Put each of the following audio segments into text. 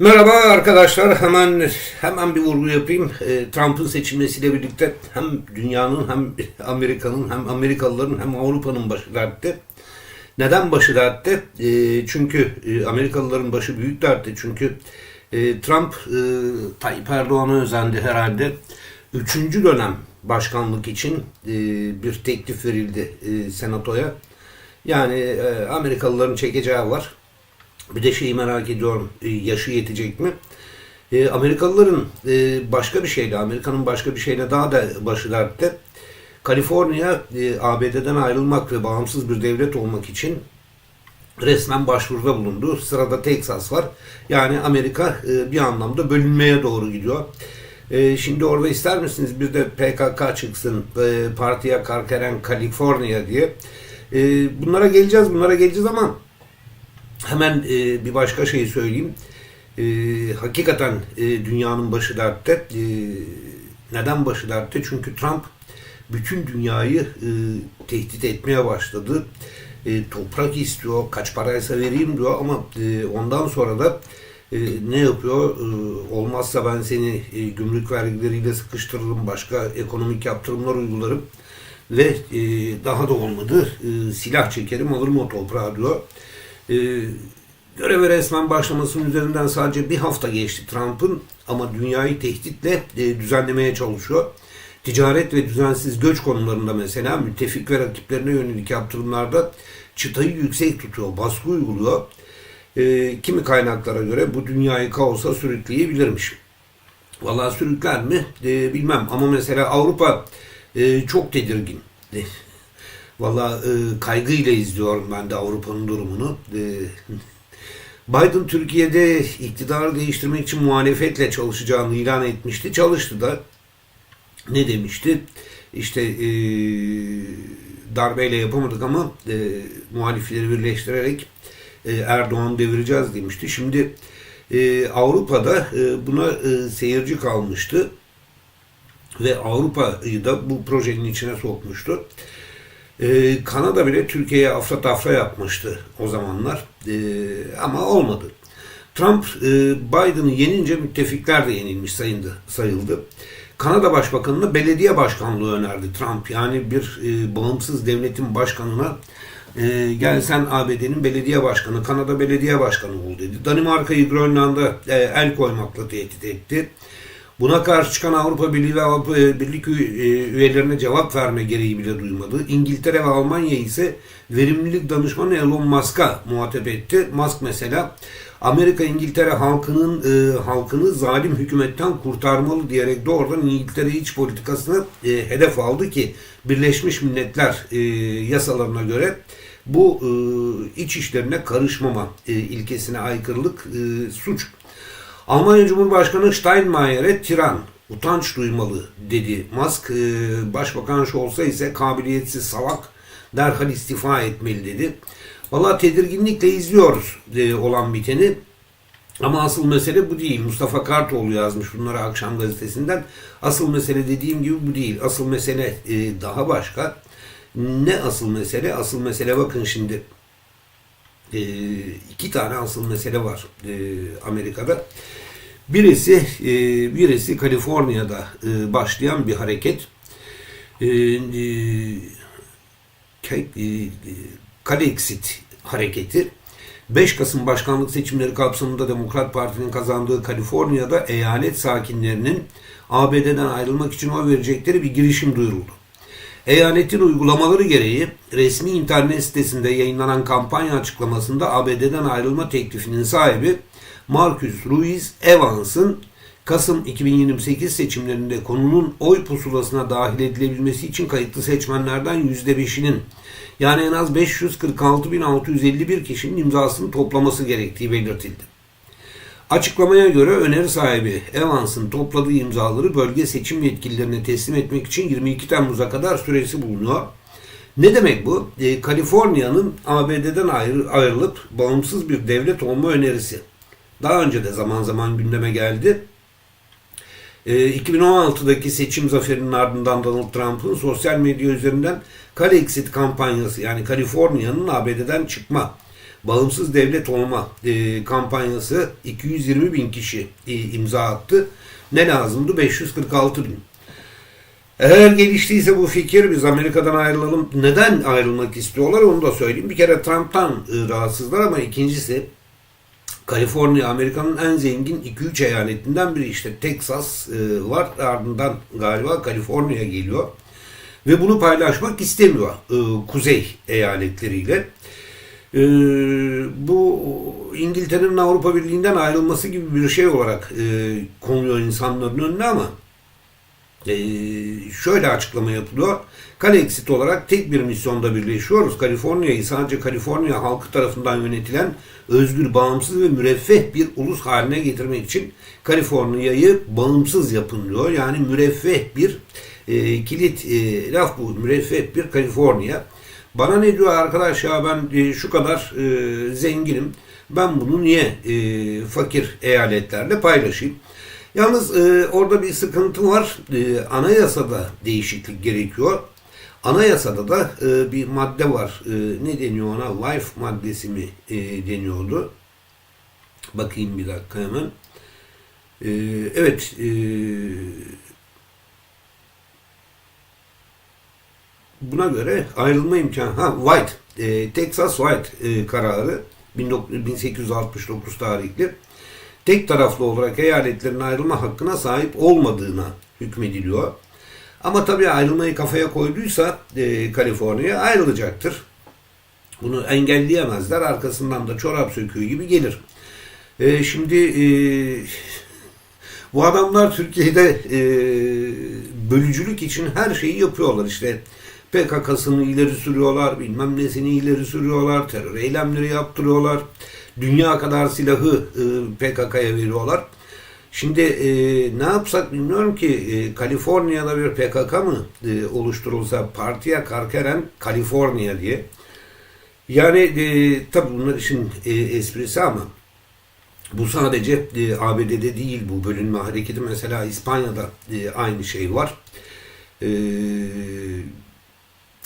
Merhaba arkadaşlar. Hemen hemen bir vurgu yapayım. E, Trump'ın seçilmesiyle birlikte hem dünyanın hem Amerika'nın hem Amerikalıların hem Avrupa'nın başı dertte. Neden başı dertte? E, çünkü e, Amerikalıların başı büyük dertte. Çünkü e, Trump e, Tayyip Erdoğan'a özendi herhalde. Üçüncü dönem başkanlık için e, bir teklif verildi e, senatoya. Yani e, Amerikalıların çekeceği var. Bir de şeyi merak ediyorum, e, yaşı yetecek mi? E, Amerikalıların e, başka bir şeyle, Amerika'nın başka bir şeyle daha da başı dertte. Kaliforniya e, ABD'den ayrılmak ve bağımsız bir devlet olmak için resmen başvuruda bulundu. Sırada Texas var. Yani Amerika e, bir anlamda bölünmeye doğru gidiyor. E, şimdi orada ister misiniz bir de PKK çıksın, e, partiye karkeren Kaliforniya diye. E, bunlara geleceğiz, bunlara geleceğiz ama Hemen e, bir başka şey söyleyeyim. E, hakikaten e, dünyanın başı dertte. E, neden başı dertte? Çünkü Trump bütün dünyayı e, tehdit etmeye başladı. E, toprak istiyor, kaç paraysa vereyim diyor ama e, ondan sonra da e, ne yapıyor? E, olmazsa ben seni e, gümrük vergileriyle sıkıştırırım, başka ekonomik yaptırımlar uygularım ve e, daha da olmadı e, silah çekerim alırım o toprağı diyor. E, göreve resmen başlamasının üzerinden sadece bir hafta geçti Trump'ın ama dünyayı tehditle e, düzenlemeye çalışıyor. Ticaret ve düzensiz göç konularında mesela müttefik ve rakiplerine yönelik yaptırımlarda çıtayı yüksek tutuyor, baskı uyguluyor. E, kimi kaynaklara göre bu dünyayı kaosa sürükleyebilirmiş. Vallahi sürükler mi e, bilmem ama mesela Avrupa e, çok tedirgin. Valla e, kaygıyla izliyorum ben de Avrupa'nın durumunu. E, Biden Türkiye'de iktidarı değiştirmek için muhalefetle çalışacağını ilan etmişti. Çalıştı da. Ne demişti? İşte e, darbeyle yapamadık ama e, muhalifleri birleştirerek e, Erdoğan'ı devireceğiz demişti. Şimdi e, Avrupa'da e, buna e, seyirci kalmıştı ve Avrupa'yı da bu projenin içine sokmuştu. Ee, Kanada bile Türkiye'ye afra tafra yapmıştı o zamanlar ee, ama olmadı. Trump e, Biden'ı yenince müttefikler de yenilmiş sayıldı. sayıldı. Kanada Başbakanı'na belediye başkanlığı önerdi Trump. Yani bir e, bağımsız devletin başkanına e, gel sen ABD'nin belediye başkanı, Kanada belediye başkanı ol dedi. Danimarka'yı Grönland'a e, el koymakla tehdit etti. Buna karşı çıkan Avrupa Birliği ve Avrupa Birlik üyelerine cevap verme gereği bile duymadı. İngiltere ve Almanya ise verimlilik danışmanı Elon Musk'a muhatap etti. Musk mesela Amerika İngiltere halkının e, halkını zalim hükümetten kurtarmalı diyerek doğrudan İngiltere iç politikasını e, hedef aldı ki Birleşmiş Milletler e, yasalarına göre bu e, iç işlerine karışmama e, ilkesine aykırılık e, suç Almanya Cumhurbaşkanı Steinmeier'e tiran, utanç duymalı dedi. Musk, e, Başbakan olsa ise kabiliyetsiz salak, derhal istifa etmeli dedi. Valla tedirginlikle izliyoruz e, olan biteni. Ama asıl mesele bu değil. Mustafa Kartoğlu yazmış bunları akşam gazetesinden. Asıl mesele dediğim gibi bu değil. Asıl mesele e, daha başka. Ne asıl mesele? Asıl mesele bakın şimdi e, iki tane asıl mesele var e, Amerika'da. Birisi e, birisi Kaliforniya'da e, başlayan bir hareket. E, e, Kalexit hareketi 5 Kasım başkanlık seçimleri kapsamında Demokrat Parti'nin kazandığı Kaliforniya'da eyalet sakinlerinin ABD'den ayrılmak için oy verecekleri bir girişim duyuruldu. Eyaletin uygulamaları gereği resmi internet sitesinde yayınlanan kampanya açıklamasında ABD'den ayrılma teklifinin sahibi Marcus Ruiz Evans'ın Kasım 2028 seçimlerinde konunun oy pusulasına dahil edilebilmesi için kayıtlı seçmenlerden %5'inin yani en az 546.651 kişinin imzasını toplaması gerektiği belirtildi. Açıklamaya göre öneri sahibi Evans'ın topladığı imzaları bölge seçim yetkililerine teslim etmek için 22 Temmuz'a kadar süresi bulunuyor. Ne demek bu? E, Kaliforniya'nın ABD'den ayrı, ayrılıp bağımsız bir devlet olma önerisi. Daha önce de zaman zaman gündeme geldi. E, 2016'daki seçim zaferinin ardından Donald Trump'ın sosyal medya üzerinden Calexit kampanyası yani Kaliforniya'nın ABD'den çıkma bağımsız devlet olma e, kampanyası 220 bin kişi e, imza attı. Ne lazımdı? 546 bin. Eğer geliştiyse bu fikir biz Amerika'dan ayrılalım. Neden ayrılmak istiyorlar onu da söyleyeyim. Bir kere Trump'tan e, rahatsızlar ama ikincisi Kaliforniya Amerika'nın en zengin 2-3 eyaletinden biri işte Texas e, var ardından galiba Kaliforniya geliyor ve bunu paylaşmak istemiyor e, kuzey eyaletleriyle. E, bu İngiltere'nin Avrupa Birliği'nden ayrılması gibi bir şey olarak e, konuyor insanların önüne ama e, şöyle açıklama yapılıyor. Kalexit olarak tek bir misyonda birleşiyoruz. Kaliforniya'yı sadece Kaliforniya halkı tarafından yönetilen özgür, bağımsız ve müreffeh bir ulus haline getirmek için Kaliforniya'yı bağımsız yapın diyor. Yani müreffeh bir e, kilit e, laf bu. Müreffeh bir Kaliforniya. Bana ne diyor arkadaş ya ben e, şu kadar e, zenginim. Ben bunu niye e, fakir eyaletlerle paylaşayım? Yalnız orada bir sıkıntı var. E, anayasada değişiklik gerekiyor. Anayasada da e, bir madde var. Ne deniyor ona? Life maddesi mi deniyordu? Bakayım bir dakika hemen. E, evet. Buna göre ayrılma imkanı. Ha White. E, Texas White e, kararı 1869 tarihli tek taraflı olarak eyaletlerin ayrılma hakkına sahip olmadığına hükmediliyor. Ama tabii ayrılmayı kafaya koyduysa e, Kaliforniya ayrılacaktır. Bunu engelleyemezler. Arkasından da çorap söküğü gibi gelir. E, şimdi e, bu adamlar Türkiye'de e, bölücülük için her şeyi yapıyorlar. İşte PKK'sını ileri sürüyorlar, bilmem nesini ileri sürüyorlar, terör eylemleri yaptırıyorlar. Dünya kadar silahı e, PKK'ya veriyorlar. Şimdi e, ne yapsak bilmiyorum ki e, Kaliforniya'da bir PKK mı e, oluşturulsa partiye Karkeren Kaliforniya diye. Yani e, tabi bunlar için e, esprisi ama bu sadece e, ABD'de değil bu bölünme hareketi mesela İspanya'da e, aynı şey var. E,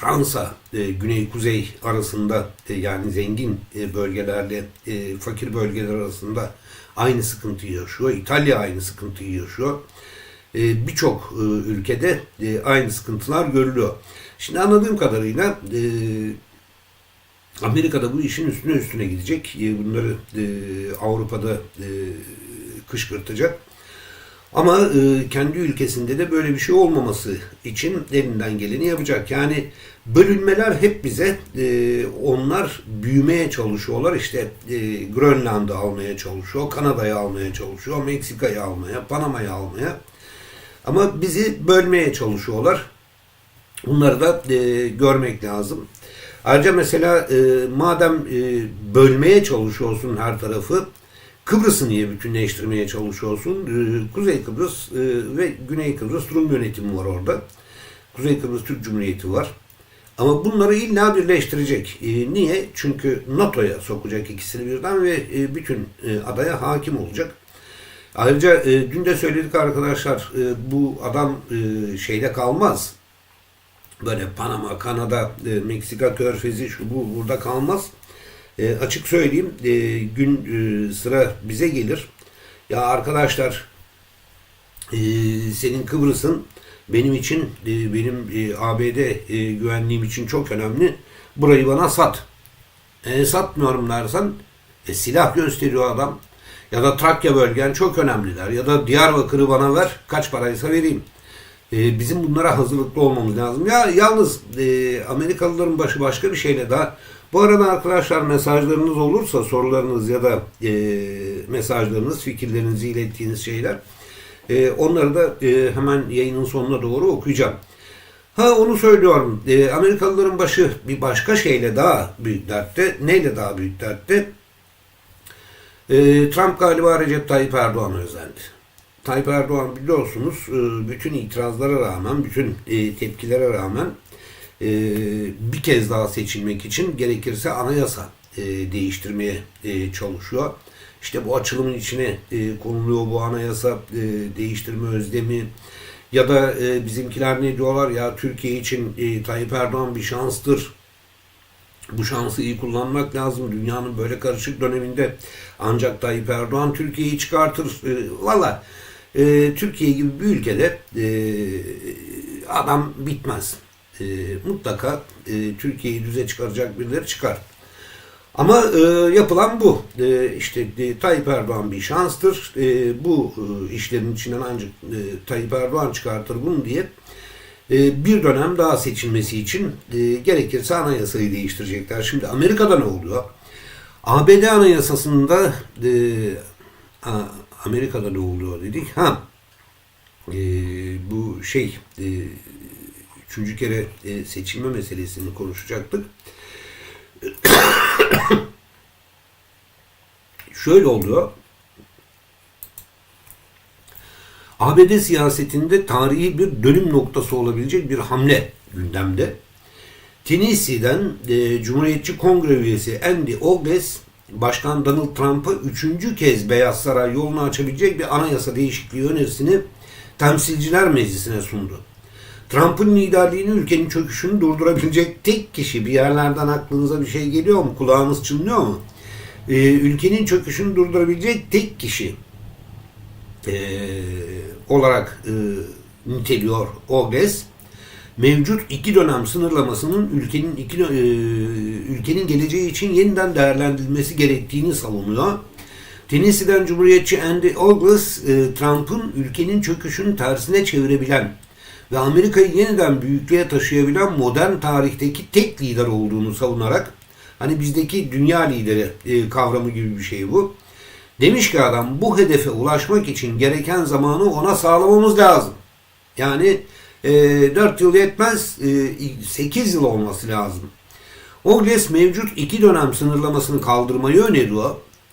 Fransa e, güney-kuzey arasında e, yani zengin e, bölgelerle e, fakir bölgeler arasında aynı sıkıntıyı yaşıyor. İtalya aynı sıkıntıyı yaşıyor. E, Birçok e, ülkede e, aynı sıkıntılar görülüyor. Şimdi anladığım kadarıyla e, Amerika'da bu işin üstüne üstüne gidecek. E, bunları e, Avrupa'da e, kışkırtacak. Ama e, kendi ülkesinde de böyle bir şey olmaması için elinden geleni yapacak. Yani bölünmeler hep bize e, onlar büyümeye çalışıyorlar. İşte e, Grönland'ı almaya çalışıyor, Kanada'yı almaya çalışıyor, Meksika'yı almaya, Panama'yı almaya. Ama bizi bölmeye çalışıyorlar. Bunları da e, görmek lazım. Ayrıca mesela e, madem e, bölmeye çalışıyorsun her tarafı, Kıbrıs'ı niye bütünleştirmeye çalışıyorsun? Ee, Kuzey Kıbrıs e, ve Güney Kıbrıs Rum yönetimi var orada. Kuzey Kıbrıs Türk Cumhuriyeti var. Ama bunları illa birleştirecek. Ee, niye? Çünkü NATO'ya sokacak ikisini birden ve e, bütün e, adaya hakim olacak. Ayrıca dün de söyledik arkadaşlar bu adam şeyde kalmaz. Böyle Panama, Kanada, Meksika körfezi şu bu burada kalmaz. E, açık söyleyeyim e, gün e, sıra bize gelir. Ya arkadaşlar e, senin Kıbrıs'ın benim için e, benim e, ABD e, güvenliğim için çok önemli. Burayı bana sat. E, satmıyorum dersen e, silah gösteriyor adam. Ya da Trakya bölgen çok önemliler. Ya da Diyarbakır'ı bana ver. Kaç paraysa vereyim. E, bizim bunlara hazırlıklı olmamız lazım. Ya yalnız e, Amerikalıların başı başka bir şeyle daha bu arada arkadaşlar mesajlarınız olursa sorularınız ya da e, mesajlarınız, fikirlerinizi ilettiğiniz şeyler e, onları da e, hemen yayının sonuna doğru okuyacağım. Ha onu söylüyorum. E, Amerikalıların başı bir başka şeyle daha büyük dertte. Neyle daha büyük dertte? E, Trump galiba Recep Tayyip Erdoğan özendi. Tayyip Erdoğan biliyorsunuz e, bütün itirazlara rağmen, bütün e, tepkilere rağmen e, bir kez daha seçilmek için gerekirse anayasa e, değiştirmeye e, çalışıyor. İşte bu açılımın içine e, konuluyor bu anayasa e, değiştirme özlemi ya da e, bizimkiler ne diyorlar ya Türkiye için e, Tayyip Erdoğan bir şanstır. Bu şansı iyi kullanmak lazım. Dünyanın böyle karışık döneminde ancak Tayyip Erdoğan Türkiye'yi çıkartır. E, Valla e, Türkiye gibi bir ülkede e, adam bitmez. E, mutlaka e, Türkiye'yi düze çıkaracak birileri çıkar. Ama e, yapılan bu. E, işte e, Tayyip Erdoğan bir şanstır. E, bu e, işlerin içinden ancak e, Tayyip Erdoğan çıkartır bunu diye e, bir dönem daha seçilmesi için e, gerekirse anayasayı değiştirecekler. Şimdi Amerika'da ne oluyor? ABD anayasasında e, a, Amerika'da ne oluyor dedik? Ha, e, bu şey e, üçüncü kere e, seçilme meselesini konuşacaktık. Şöyle oluyor. ABD siyasetinde tarihi bir dönüm noktası olabilecek bir hamle gündemde. Tennessee'den e, Cumhuriyetçi Kongre üyesi Andy Ogles, Başkan Donald Trump'a üçüncü kez Beyaz Saray yolunu açabilecek bir anayasa değişikliği önerisini Temsilciler Meclisi'ne sundu. Trump'ın liderliğini ülkenin çöküşünü durdurabilecek tek kişi bir yerlerden aklınıza bir şey geliyor mu? Kulağınız çınlıyor mu? Ee, ülkenin çöküşünü durdurabilecek tek kişi e, olarak e, niteliyor OGES. Mevcut iki dönem sınırlamasının ülkenin iki e, ülkenin geleceği için yeniden değerlendirilmesi gerektiğini savunuyor. Tennessee'den Cumhuriyetçi Andy Ogles, e, Trump'ın ülkenin çöküşünü tersine çevirebilen ve Amerika'yı yeniden büyüklüğe taşıyabilen modern tarihteki tek lider olduğunu savunarak hani bizdeki dünya lideri e, kavramı gibi bir şey bu. Demiş ki adam bu hedefe ulaşmak için gereken zamanı ona sağlamamız lazım. Yani e, 4 yıl yetmez e, 8 yıl olması lazım. Ogles mevcut iki dönem sınırlamasını kaldırmayı öneriyor.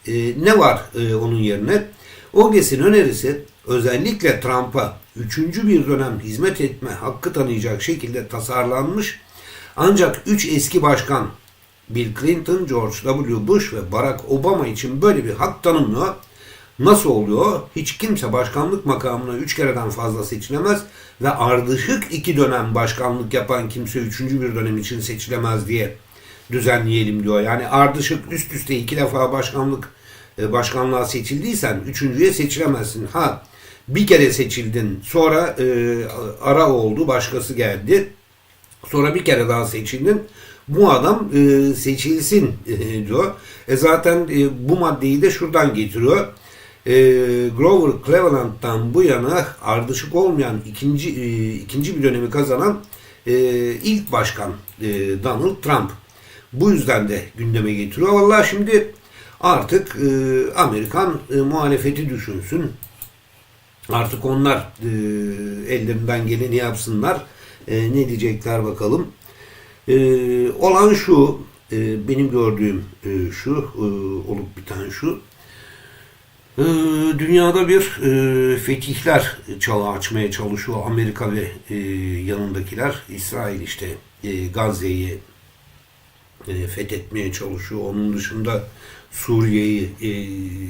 E, ne var e, onun yerine? Ogles'in önerisi özellikle Trump'a üçüncü bir dönem hizmet etme hakkı tanıyacak şekilde tasarlanmış ancak üç eski başkan Bill Clinton, George W. Bush ve Barack Obama için böyle bir hak tanımlıyor. Nasıl oluyor? Hiç kimse başkanlık makamına üç kereden fazla seçilemez ve ardışık iki dönem başkanlık yapan kimse üçüncü bir dönem için seçilemez diye düzenleyelim diyor. Yani ardışık üst üste iki defa başkanlık e, başkanlığa seçildiysen üçüncüye seçilemezsin. Ha bir kere seçildin sonra e, ara oldu başkası geldi. Sonra bir kere daha seçildin bu adam e, seçilsin e, diyor. E zaten e, bu maddeyi de şuradan getiriyor. E, Grover Cleveland'dan bu yana ardışık olmayan ikinci e, ikinci bir dönemi kazanan e, ilk başkan e, Donald Trump. Bu yüzden de gündeme getiriyor. Vallahi şimdi artık e, Amerikan e, muhalefeti düşünsün. Artık onlar e, ellerinden geleni yapsınlar. E, ne diyecekler bakalım. E, olan şu, e, benim gördüğüm e, şu, e, olup biten şu. E, dünyada bir e, fetihler çağı açmaya çalışıyor Amerika ve e, yanındakiler. İsrail işte e, Gazze'yi e, fethetmeye çalışıyor. Onun dışında Suriye'yi e,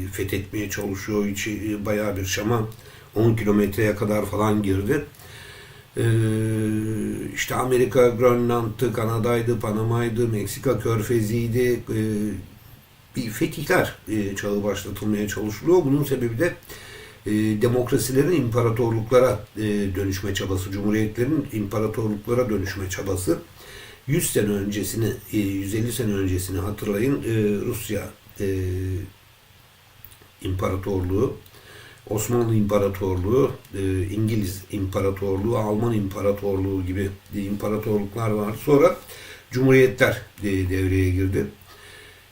fethetmeye çalışıyor. İçi e, bayağı bir Şam'a 10 kilometreye kadar falan girdi. Ee, işte Amerika, Grönland'tı, Kanada'ydı, Panama'ydı, Meksika Körfezi'ydi. Ee, bir fetihler e, çağı başlatılmaya çalışılıyor. Bunun sebebi de e, demokrasilerin imparatorluklara e, dönüşme çabası, cumhuriyetlerin imparatorluklara dönüşme çabası. 100 sene öncesini, 150 sene öncesini hatırlayın. Rusya imparatorluğu Osmanlı İmparatorluğu, e, İngiliz İmparatorluğu, Alman İmparatorluğu gibi imparatorluklar vardı. Sonra cumhuriyetler devreye girdi.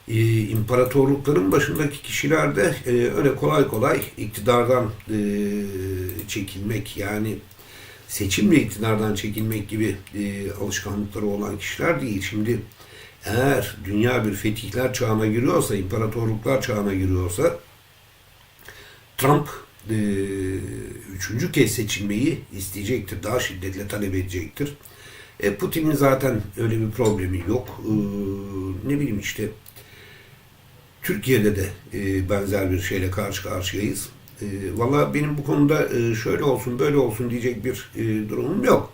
E, imparatorlukların başındaki kişiler de e, öyle kolay kolay iktidardan çekilmek yani seçimle iktidardan çekilmek gibi alışkanlıkları olan kişiler değil. Şimdi eğer dünya bir fetihler çağına giriyorsa, imparatorluklar çağına giriyorsa Trump e, üçüncü kez seçilmeyi isteyecektir. Daha şiddetle talep edecektir. E, Putin'in zaten öyle bir problemi yok. E, ne bileyim işte Türkiye'de de e, benzer bir şeyle karşı karşıyayız. E, Valla benim bu konuda e, şöyle olsun böyle olsun diyecek bir e, durumum yok.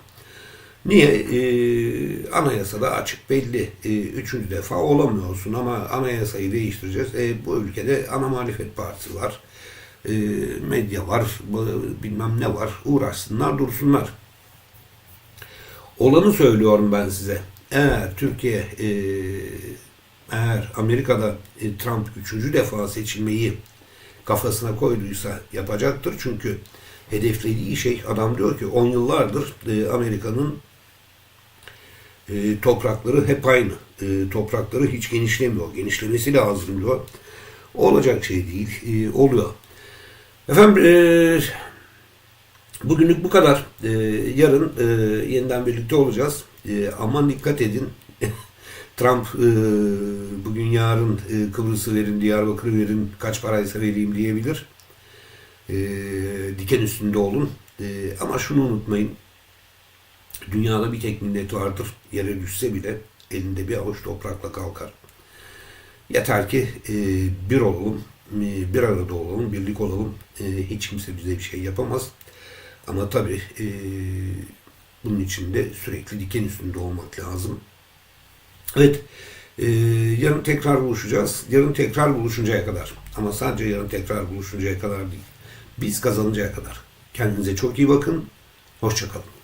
Niye? Ee, anayasada açık belli. Ee, üçüncü defa olamıyorsun ama anayasayı değiştireceğiz. Ee, bu ülkede ana muhalefet partisi var. Ee, medya var. Bilmem ne var. Uğraşsınlar dursunlar. Olanı söylüyorum ben size. Eğer Türkiye e, eğer Amerika'da e, Trump üçüncü defa seçilmeyi kafasına koyduysa yapacaktır. Çünkü hedeflediği şey adam diyor ki 10 yıllardır e, Amerika'nın e, toprakları hep aynı. E, toprakları hiç genişlemiyor. Genişlemesi lazım diyor. Olacak şey değil. E, oluyor. Efendim e, bugünlük bu kadar. E, yarın e, yeniden birlikte olacağız. E, aman dikkat edin. Trump e, bugün yarın e, Kıbrıs'ı verin, Diyarbakır'ı verin, kaç paraysa vereyim diyebilir. E, diken üstünde olun. E, ama şunu unutmayın. Dünyada bir tek millet vardır. Yere düşse bile elinde bir avuç toprakla kalkar. Yeter ki e, bir olalım, bir arada olalım, birlik olalım. E, hiç kimse bize bir şey yapamaz. Ama tabii e, bunun için de sürekli diken üstünde olmak lazım. Evet, e, yarın tekrar buluşacağız. Yarın tekrar buluşuncaya kadar. Ama sadece yarın tekrar buluşuncaya kadar değil. Biz kazanıncaya kadar. Kendinize çok iyi bakın. Hoşçakalın.